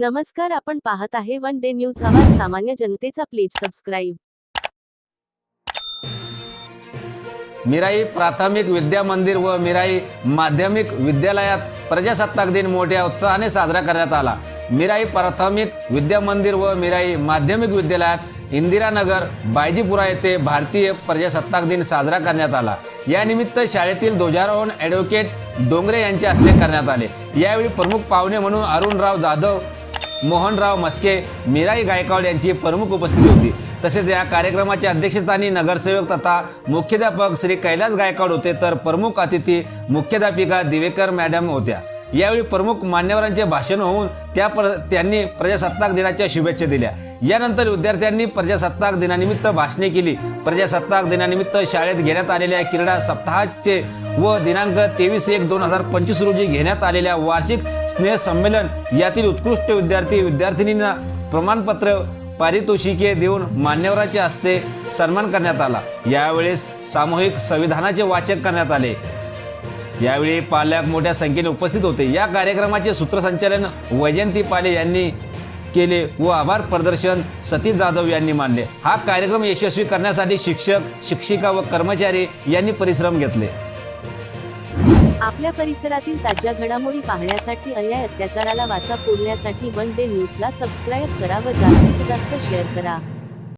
नमस्कार आपण पाहत आहे वन डे न्यूज. आवाज सामान्य जनतेचा प्लीज सबस्क्राईब. मिराई प्राथमिक विद्या मंदिर व मिराई माध्यमिक विद्यालयात प्रजासत्ताक दिन मोठ्या उत्साहाने साजरा करण्यात आला. मिराई प्राथमिक विद्या मंदिर व मिराई माध्यमिक विद्यालयात इंदिरानगर बायजीपुरा येथे भारतीय प्रजासत्ताक दिन साजरा करण्यात आला. यानिमित्त शाळेतील ध्वजारोहण ॲडव्होकेट डोंगरे यांच्या हस्ते करण्यात आले. यावेळी प्रमुख पाहुणे म्हणून अरुणराव जाधव मोहनराव मस्के मीराई गायकवाड यांची प्रमुख उपस्थिती होती. तसेच या कार्यक्रमाच्या अध्यक्षस्थानी नगरसेवक तथा मुख्याध्यापक श्री कैलास गायकवाड होते तर प्रमुख अतिथी मुख्याध्यापिका दिवेकर मॅडम होत्या. यावेळी प्रमुख मान्यवरांचे भाषण होऊन त्या प्र त्यांनी प्रजासत्ताक दिनाच्या शुभेच्छा दिल्या. यानंतर विद्यार्थ्यांनी प्रजासत्ताक दिनानिमित्त भाषणे केली. प्रजासत्ताक दिनानिमित्त शाळेत घेण्यात आलेल्या क्रीडा सप्ताहाचे व दिनांक तेवीस एक दोन हजार पंचवीस रोजी घेण्यात आलेल्या वार्षिक स्नेहसंमेलन यातील उत्कृष्ट विद्यार्थी विद्यार्थिनींना प्रमाणपत्र पारितोषिके देऊन मान्यवराच्या हस्ते सन्मान करण्यात आला. यावेळेस सामूहिक संविधानाचे वाचक करण्यात आले. यावेळी पालक मोठ्या संख्येने उपस्थित होते. या कार्यक्रमाचे सूत्रसंचालन वैजयंती पाले यांनी केले व आभार प्रदर्शन सतीश जाधव यांनी मानले. हा कार्यक्रम यशस्वी करण्यासाठी शिक्षक शिक्षिका व कर्मचारी यांनी परिश्रम घेतले. आपल्या परिसरातील ताज्या घडामोडी पाहण्यासाठी अन्याय अत्याचाराला वाचा फोडण्यासाठी वन डे न्यूजला सबस्क्राईब करा व जास्तीत जास्त शेअर करा.